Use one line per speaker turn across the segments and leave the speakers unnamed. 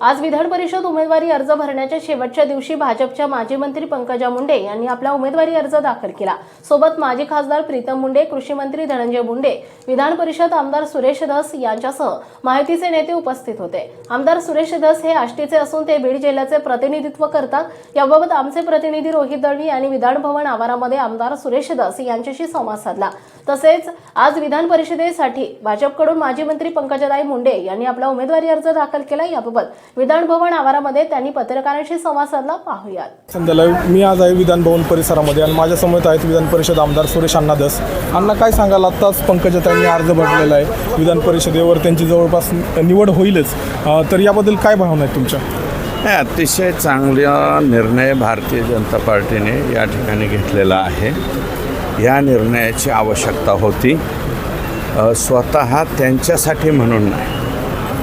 आज विधान परिषद उमेदवारी अर्ज भरण्याच्या शेवटच्या दिवशी भाजपच्या माजी मंत्री पंकजा मुंडे यांनी आपला उमेदवारी अर्ज दाखल केला. सोबत माजी खासदार प्रीतम मुंडे कृषी मंत्री धनंजय मुंडे विधान परिषद आमदार सुरेश धस यांच्यासह माहितीचे नेते उपस्थित होते. आमदार सुरेश धस हे आष्टीचे असून ते बीड जिल्ह्याचे प्रतिनिधित्व करतात. याबाबत आमचे प्रतिनिधी रोहित दळवी यांनी विधान भवन आवारामध्ये आमदार सुरेश धस यांच्याशी संवाद साधला. तसेच आज विधान परिषदेसाठी भाजपकडून माजी मंत्री पंकजाताई मुंडे यांनी आपला उमेदवारी अर्ज दाखल केला. याबाबत विधान भवन आवारामध्ये त्यांनी पत्रकारांशी संवाद साधला. पाहूयात.
संध्याला मी आज आहे विधान भवन परिसरामध्ये आणि माझ्यासमोर आहेत विधान परिषद आमदार सुरेश अण्णा दस. अण्णा काय सांगाल? आत्ताच पंकजाताईंनी अर्ज भरलेला आहे. विधान परिषदेवर त्यांची जवळपास निवड होईलच. तर याबद्दल काय भावना आहेत तुमच्या?
हे अतिशय चांगला निर्णय भारतीय जनता पार्टीने या ठिकाणी घेतलेला आहे. या निर्णयाची आवश्यकता होती. स्वतः त्यांच्यासाठी म्हणून नाही.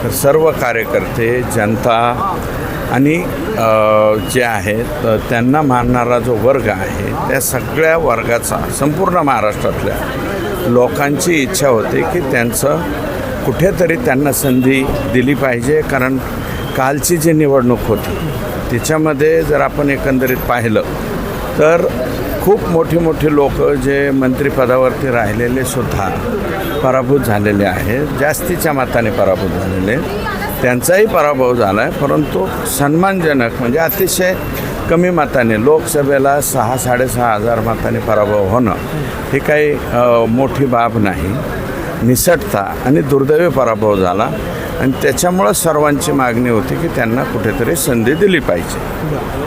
तर सर्व कार्यकर्ते जनता आणि जे आहेत त्यांना मानणारा जो वर्ग आहे त्या सगळ्या वर्गाचा संपूर्ण महाराष्ट्रातल्या लोकांची इच्छा होती की त्यांचं कुठेतरी त्यांना संधी दिली पाहिजे. कारण कालची जी निवडणूक होती तिच्यामध्ये जर आपण एकंदरीत पाहिलं तर खूप मोठी मोठी लोक जे मंत्रिपदावरती राहिलेले सुद्धा पराभूत झालेले आहेत. जास्तीच्या मताने पराभूत झालेले त्यांचाही पराभव झाला आहे परंतु सन्मानजनक म्हणजे अतिशय कमी मताने लोकसभेला सहा साडेसहा हजार मताने पराभव होणं ही काही मोठी बाब नाही. निसटता आणि दुर्दैवी पराभव झाला. आणि त्याच्यामुळं सर्वांची मागणी होती की त्यांना कुठेतरी संधी दिली पाहिजे.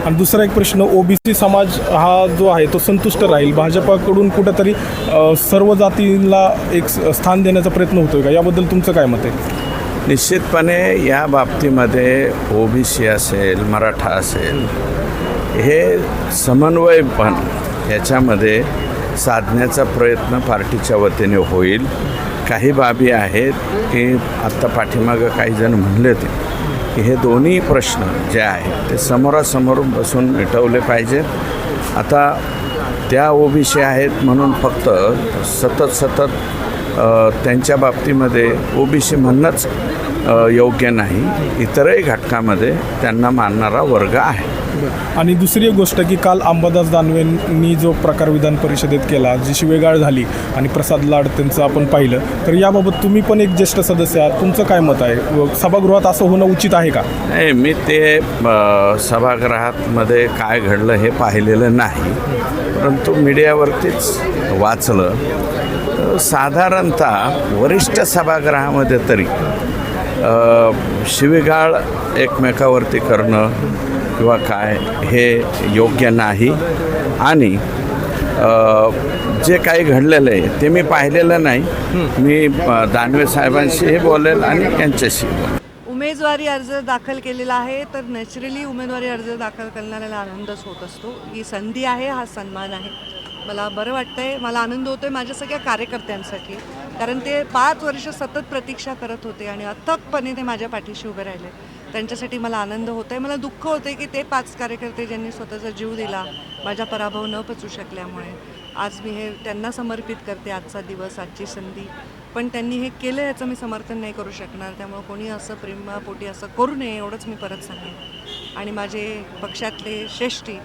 आणि दुसरा एक प्रश्न ओबीसी समाज हा जो आहे तो संतुष्ट राहील? भाजपाकडून कुठंतरी सर्व जातीला एक स्थान देण्याचा प्रयत्न होतोय का? याबद्दल तुमचं काय मत आहे?
निश्चितपणे या बाबतीमध्ये ओबीसी असेल मराठा असेल हे समन्वयपण याच्यामध्ये साधण्याचा प्रयत्न पार्टीच्या वतीने होईल. काही बाबी आहेत की आत्ता पाठीमागं काही जण म्हणले होते की हे दोन्ही प्रश्न जे आहेत ते समोरासमोर बसून मिटवले पाहिजेत. आता त्या ओबीसी आहेत म्हणून फक्त सतत सतत त्यांच्या बाबतीमध्ये ओबीसी म्हणणंच योग्य नाही. इतरही घटकामध्ये त्यांना मानणारा वर्ग आहे.
आणि दुसरी एक गोष्ट की काल अंबादास दानवेंनी जो प्रकार विधान परिषदेत केला जी शिवेगाळ झाली आणि प्रसाद लाड त्यांचं आपण पाहिलं तर याबाबत तुम्ही पण एक ज्येष्ठ सदस्य आहात. तुमचं काय मत आहे? सभागृहात असं होणं उचित आहे का?
नाही मी ते अ, सभागृहामध्ये काय घडलं हे पाहिलेलं नाही. परंतु मीडियावरतीच वाचलं. साधारणतः वरिष्ठ सभागृहामध्ये तरी शिवीगाळ एकमेकावरती करणं किंवा काय हे योग्य नाही. आणि जे काही घडलेलं आहे ते मी पाहिलेलं नाही. मी दानवे साहेबांशीही बोलेल आणि यांच्याशी
उमेदवारी अर्ज दाखल केलेला आहे तर नॅचरली उमेदवारी अर्ज दाखल करणाऱ्याला आनंदच होत असतो. ही संधी आहे हा सन्मान आहे. मला बरं वाटतंय मला आनंद होतोय माझ्या सगळ्या कार्यकर्त्यांसाठी. कारण ते पाच वर्ष सतत प्रतीक्षा करत होते आणि अथकपणे ते माझ्या पाठीशी उभे राहिले. त्यांच्यासाठी मला आनंद होत आहे मला दुःख होते की ते पाच कार्यकर्ते ज्यांनी स्वतःचा जीव दिला. माझा पराभव न पचू शकल्यामुळे. आज मी हे त्यांना समर्पित करते आजचा दिवस आजची संधी. पण त्यांनी हे केलं याचं मी समर्थन नाही करू शकणार. त्यामुळे कोणी असं प्रेमापोटी असं करू नये एवढंच मी परत सांगेन. आणि माझे पक्षातले श्रेष्ठी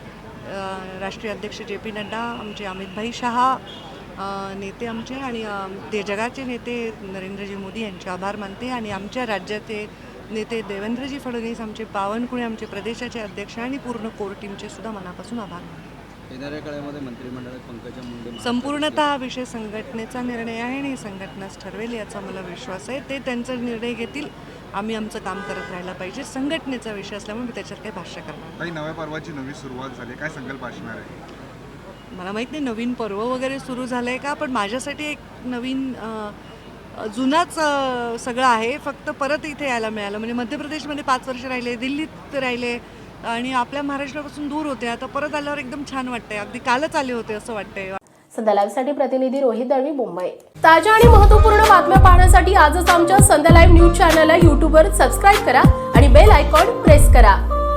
राष्ट्रीय अध्यक्ष जे पी नड्डा आमचे अमितभाई शहा नेते आमचे आणि ते जगाचे नेते नरेंद्रजी मोदी यांचे आभार मानते आणि आमच्या राज्याचे नेते देवेंद्रजी फडणवीस आमचे बावनकुळे आमचे प्रदेशाचे अध्यक्ष आणि पूर्ण कोर टीमचे सुद्धा मनापासून आभार मानते.
येणाऱ्या काळामध्ये मंत्रिमंडळात पंकजा मुंडे
संपूर्णतः हा विषय संघटनेचा निर्णय आहे आणि संघटनाच ठरवेल याचा मला विश्वास आहे. ते त्यांचा निर्णय घेतील. आम्ही आमचं काम करत राहायला पाहिजे. संघटनेचा विषय असल्यामुळे मी त्याच्यात काही भाष्य करणार नाही.
काही नव्या पर्वाची नवी सुरुवात झाली काय संकल्प असणार आहे?
मला माहीत नाही नवीन पर्व वगैरे सुरू झालं आहे का? पण माझ्यासाठी एक नवीन जुनाच सगळं आहे. फक्त परत इथे यायला मिळालं. म्हणजे मध्य प्रदेशमध्ये पाच वर्ष राहिले दिल्लीत राहिले आणि आपल्या महाराष्ट्रापासून दूर होते. आता परत आल्यावर एकदम छान वाटतंय. अगदी कालच आले होते असं वाटतंय.
संध्या लाईव्हसाठी प्रतिनिधी रोहित दळवी मुंबई. ताज्या आणि महत्त्वपूर्ण बातम्या पाहण्यासाठी आजच आमच्या संध्या लाईव्ह न्यूज चॅनलला यूट्यूबवर सबस्क्राईब करा आणि बेल आयकॉन प्रेस करा.